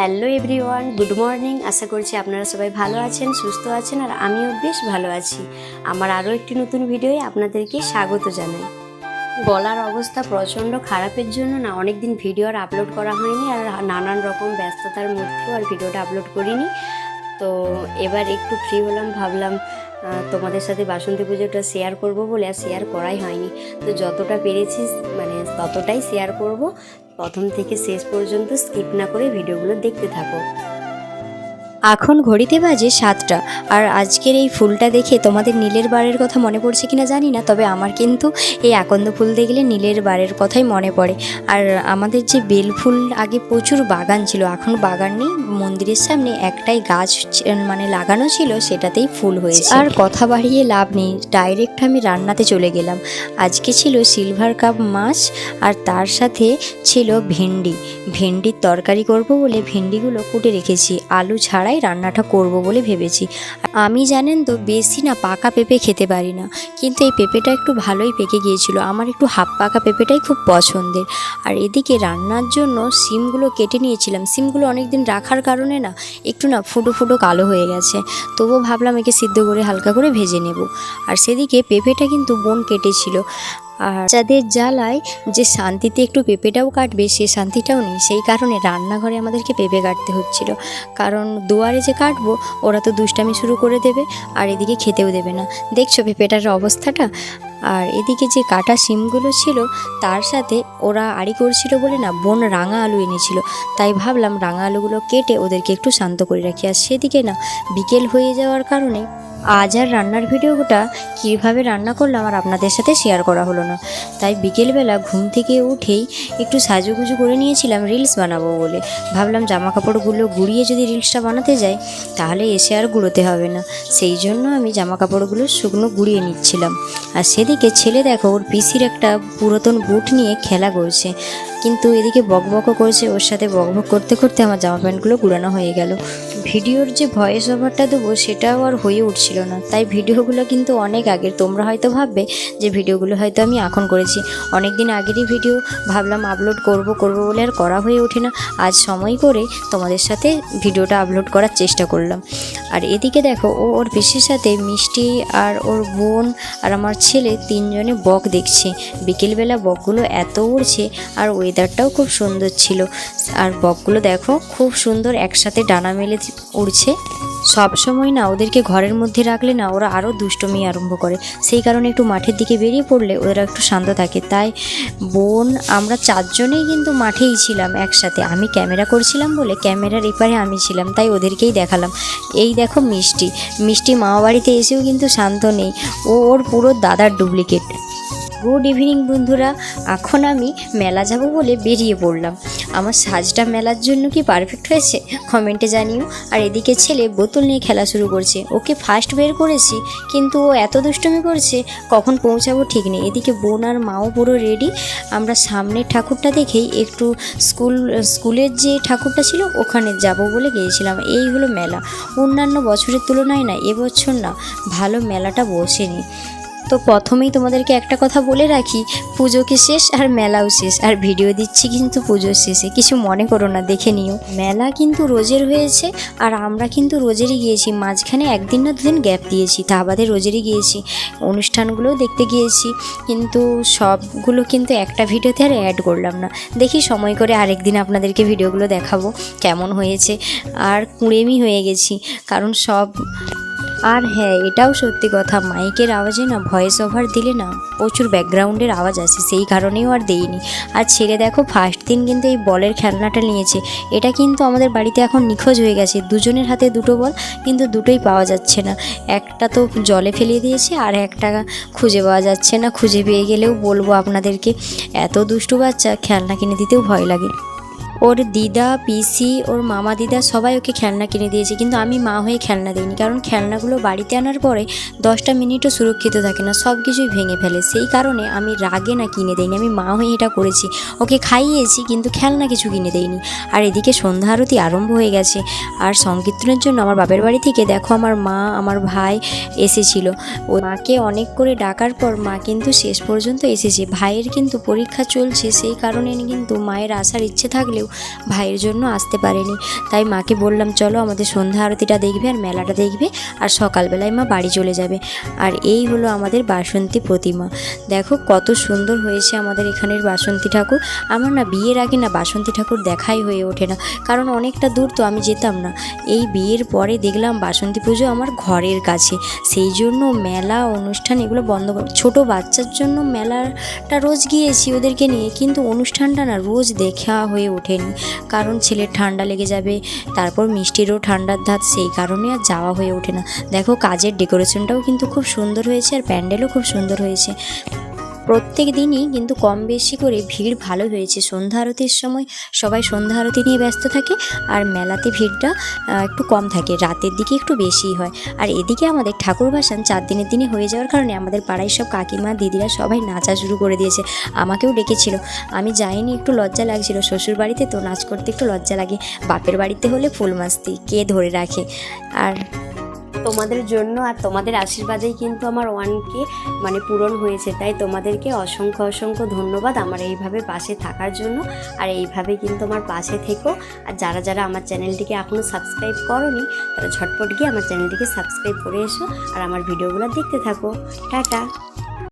Hello everyone, good morning. আশা করছি আপনারা সবাই ভালো আছেন, সুস্থ আছেন, আর আমিও বেশ ভালো আছি। আমার আরও একটি নতুন ভিডিওয়ে আপনাদেরকে স্বাগত জানাই। গলার অবস্থা প্রচণ্ড খারাপের জন্য না অনেক দিন ভিডিও আর আপলোড করা হয়নি, আর নানান রকম ব্যস্ততার মধ্যেও আর ভিডিওটা আপলোড করিনি। তো এবার একটু ফ্রি হলাম, ভাবলাম তোমাদের সাথে বাসন্তী পুজোটা শেয়ার করব বলে আর শেয়ার করাই হয়নি। তো যতটা পেরেছি মানে ততটাই শেয়ার করব। প্রথম থেকে শেষ পর্যন্ত স্কিপ না করে ভিডিওগুলো দেখতে থাকো। এখন ঘড়িতে বাজে সাতটা। আর আজকের এই ফুলটা দেখে তোমাদের নীলের বারের কথা মনে পড়ছে কিনা জানি না, তবে আমার কিন্তু এই আকন্দ ফুল দেখলে নীলের বারের কথাই মনে পড়ে। আর আমাদের যে বেল ফুল, আগে প্রচুর বাগান ছিল, এখন বাগান নেই। মন্দিরের সামনে একটাই গাছ মানে লাগানো ছিল, সেটাতেই ফুল হয়েছে। আর কথা বাড়িয়ে লাভ নেই, ডাইরেক্ট আমি রান্নাতে চলে গেলাম। আজকে ছিল সিলভার কাপ মাছ, আর তার সাথে ছিল ভেন্ডি। ভেন্ডির তরকারি করব বলে ভেন্ডিগুলো কুটে রেখেছি। আলু ছাড়াই রান্নাটা করব বলে ভেবেছি। আমি জানেন তো, বেশি না পাকা পেঁপে খেতে পারি না। কিন্তু এই পেঁপেটা একটু ভালোই পেকে গিয়েছিল। আমার একটু হাফ পাকা পেঁপেটাই খুব পছন্দের। আর এদিকে রান্নার জন্য সিমগুলো কেটে নিয়েছিলাম। সিমগুলো অনেক দিন রাখার কারণে না, একটু না ফুটো ফুটো কালো হয়ে গেছে। তবুও ভাবলাম একে সিদ্ধ করে হালকা করে ভেজে নেব। আর সেদিকে পেঁপেটা কিন্তু বোন কেটেছিল। আর যাদের জ্বালায় যে শান্তিতে একটু পেঁপেটাও কাটবে, সে শান্তিটাও নেই। সেই কারণে রান্নাঘরে আমাদেরকে পেঁপে কাটতে হচ্ছিল। কারণ দুয়ারে যে কাটবো, ওরা তো দুষ্টামি শুরু করে দেবে আর এদিকে খেতেও দেবে না। দেখছ পেঁপেটার অবস্থাটা? আর এদিকে যে কাটা সিমগুলো ছিল, তার সাথে ওরা আড়ি করছিল বলে না, বোন রাঙা আলু এনেছিল। তাই ভাবলাম রাঙা আলুগুলো কেটে ওদেরকে একটু শান্ত করে রাখি। আর সেদিকে না, বিকেল হয়ে যাওয়ার কারণে আজ আর রান্নার ভিডিওটা কীভাবে রান্না করলাম আর আপনাদের সাথে শেয়ার করা হলো না। তাই বিকেলবেলা ঘুম থেকে উঠেই একটু সাজুগুজু করে নিয়েছিলাম রিলস বানাবো বলে। ভাবলাম জামা কাপড়গুলো গুড়িয়ে যদি রিলসটা বানাতে যাই, তাহলে এসে আর গুঁড়োতে হবে না। সেই জন্য আমি জামা কাপড়গুলো শুকনো গুঁড়িয়ে নিচ্ছিলাম। আর সেদিকে ছেলে দেখো, ওর পিসির একটা পুরাতন বুট নিয়ে খেলা করছে। কিন্তু এদিকে বকবকও করছে, ওর সাথে বকবক করতে করতে আমার জামা প্যান্টগুলো গুড়ানো হয়ে গেল। ভিডিওর যে ভয়েস ওভারটা দেবো সেটাও আর হয়ে উঠছিল না। তাই ভিডিওগুলো কিন্তু অনেক আগের। তোমরা হয়তো ভাববে যে ভিডিওগুলো হয়তো আমি এখন করেছি। অনেক দিন আগেরই ভিডিও ভাবলাম আপলোড করব করব বলে আর করা হয়ে ওঠে না। আজ সময় করে তোমাদের সাথে ভিডিওটা আপলোড করার চেষ্টা করলাম। আর এদিকে দেখো, ও ওর পিসির সাথে মিষ্টি আর ওর বোন আর আমার ছেলে তিনজনে বক দেখছে। বিকেলবেলা বকগুলো এত উড়ছে আর ওয়েদারটাও খুব সুন্দর ছিল। আর বকগুলো দেখো, খুব সুন্দর একসাথে ডানা মেলে উড়ছে। সব সময় না ওদেরকে ঘরের মধ্যে রাখলে না ওরা আরও দুষ্টমি আরম্ভ করে। সেই কারণে একটু মাঠের দিকে বেরিয়ে পড়লে ওরা একটু শান্ত থাকে। তাই বোন, আমরা চারজনেই কিন্তু মাঠেই ছিলাম একসাথে। আমি ক্যামেরা করছিলাম বলে ক্যামেরার এপারে আমি ছিলাম, তাই ওদেরকেই দেখালাম। এই দেখো মিষ্টি। মিষ্টি মামা বাড়িতে এসেও কিন্তু শান্ত নেই। ও ওর পুরো দাদার ডুপ্লিকেট। গুড ইভিনিং বন্ধুরা। এখন আমি মেলা যাব বলে বেরিয়ে পড়লাম। আমার সাজটা মেলার জন্য কি পারফেক্ট হয়েছে? কমেন্টে জানিও। আর এদিকে ছেলে বোতল নিয়ে খেলা শুরু করছে। ওকে ফার্স্ট বের করেছি, কিন্তু ও এত দুষ্টুমি করছে, কখন পৌঁছাবো ঠিক নেই। এদিকে বোন আর মাও পুরো রেডি আমরা সামনের ঠাকুরটা দেখেই একটু স্কুল, স্কুলের যে ঠাকুরটা ছিল, ওখানে যাব বলে গিয়েছিলাম। এই হলো মেলা। অন্যান্য বছরের তুলনায় না এবছর না। ভালো মেলাটা বসেনি। তো প্রথমেই তোমাদেরকে একটা কথা বলে রাখি, পুজোকে শেষ আর মেলাও শেষ। আর ভিডিও দিচ্ছি কিন্তু পুজোর শেষে, কিছু মনে করো না, দেখে নিও। মেলা কিন্তু রোজের হয়েছে আর আমরা কিন্তু রোজেরই গিয়েছি। মাঝখানে একদিন না দুদিন গ্যাপ দিয়েছি, তা বাদে রোজেরই গিয়েছি। অনুষ্ঠানগুলোও দেখতে গিয়েছি, কিন্তু সবগুলো কিন্তু একটা ভিডিওতে আর অ্যাড করলাম না। দেখি সময় করে আরেকদিন আপনাদেরকে ভিডিওগুলো দেখাবো, কেমন হয়েছে। আর কুঁড়েমি হয়ে গেছি, কারণ সব আর হ্যাঁ এটাও সত্যি কথা, মাইকের আওয়াজে না ভয়েস ওভার দিলে না প্রচুর ব্যাকগ্রাউন্ডের আওয়াজ আসে, সেই কারণেও আর দেইনি আর ছেলে দেখো ফার্স্ট দিন কিন্তু এই বলের খেলনাটা নিয়েছে। এটা কিন্তু আমাদের বাড়িতে এখন নিখোঁজ হয়ে গেছে, দুজনের হাতে দুটো বল, কিন্তু দুটোই পাওয়া যাচ্ছে না। একটা তো জলে ফেলিয়ে দিয়েছে, আর একটা খুঁজে পাওয়া যাচ্ছে না। খুঁজে পেয়ে গেলেও বলব আপনাদেরকে, এত দুষ্টু বাচ্চা, খেলনা কিনে দিতেও ভয় লাগে। ওর দিদা, পিসি, ওর মামা, দিদা সবাই ওকে খেলনা কিনে দিয়েছে। কিন্তু আমি মা হয়ে খেলনা দিইনি। কারণ খেলনাগুলো বাড়িতে আনার পরে দশটা মিনিটও সুরক্ষিত থাকে না সব কিছুই ভেঙে ফেলে। সেই কারণে আমি রাগে না কিনে দিইনি, আমি মা হয়ে এটা করেছি। ওকে খাইয়েছি, কিন্তু খেলনা কিছু কিনে দেইনি। আর এদিকে সন্ধ্যা আরতি আরম্ভ হয়ে গেছে। আর সংকীর্তনের জন্য আমার বাপের বাড়ি থেকে দেখো আমার মা, আমার ভাই এসেছিল। ও মাকে অনেক করে ডাকার পর মা কিন্তু শেষ পর্যন্ত এসেছে। ভাইয়ের কিন্তু পরীক্ষা চলছে, সেই কারণে কিন্তু মায়ের আসার ইচ্ছে থাকলেও ভাইয়ের জন্য আসতে পারেনি। তাই মাকে বললাম, চলো আমাদের সন্ধ্যা আরতিটা দেখবে আর মেলাটা দেখবে আর সকালবেলায় মা বাড়ি চলে যাবে। আর এই হলো আমাদের বাসন্তী প্রতিমা। দেখো কত সুন্দর হয়েছে আমাদের এখানের বাসন্তী ঠাকুর। আমার না বিয়ের আগে না বাসন্তী ঠাকুর দেখাই হয়ে ওঠে না, কারণ অনেকটা দূর তো আমি যেতাম না। এই বিয়ের পরে দেখলাম বাসন্তী পুজো আমার ঘরের কাছে। সেই জন্য মেলা, অনুষ্ঠান এগুলো বন্ধ ছোটো বাচ্চার জন্য মেলাটা রোজ গিয়েছি ওদেরকে নিয়ে, কিন্তু অনুষ্ঠানটা না রোজ দেখা হয়ে ওঠেনি কারণ ছেলের ঠান্ডা লেগে যাবে, তারপর মিষ্টিরও ঠান্ডার ধাত সেই কারণে আর যাওয়া হয়ে ওঠে না। দেখো, কাজের ডেকোরেশনটাও কিন্তু খুব সুন্দর হয়েছে আর প্যান্ডেলও খুব সুন্দর হয়েছে। প্রত্যেক দিনই কিন্তু কম বেশি করে ভিড় ভালো হয়েছে। সন্ধ্যা আরতির সময় সবাই সন্ধ্যা আরতি নিয়ে ব্যস্ত থাকে আর মেলাতে ভিড়টা একটু কম থাকে। রাতের দিকে একটু বেশিই হয়। আর এদিকে আমাদের ঠাকুর ভাসান চার দিনের দিনে হয়ে যাওয়ার কারণে আমাদের পাড়ায় সব কাকিমা, দিদিরা সবাই নাচা শুরু করে দিয়েছে। আমাকেও ডেকেছিল। আমি যাইনি, একটু লজ্জা লাগছিল। শ্বশুর বাড়িতে তো নাচ করতে একটু লজ্জা লাগে। বাপের বাড়িতে হলে ফুল মাস্তি, কে ধরে রাখে? আর তোমাদের জন্য আর তোমাদের আশীর্বাদেই কিন্তু আমার ওয়ানকে মানে পূরণ হয়েছে। তাই তোমাদেরকে অসংখ্য অসংখ্য ধন্যবাদ আমার এইভাবে পাশে থাকার জন্য। আর এইভাবে কিন্তু আমার পাশে থেকো। আর যারা যারা আমার চ্যানেলটিকে এখনও সাবস্ক্রাইব করনি, তারা ঝটপট গিয়ে আমার চ্যানেলটিকে সাবস্ক্রাইব করে এসো। আর আমার ভিডিওগুলো দেখতে থাকো। টাটা।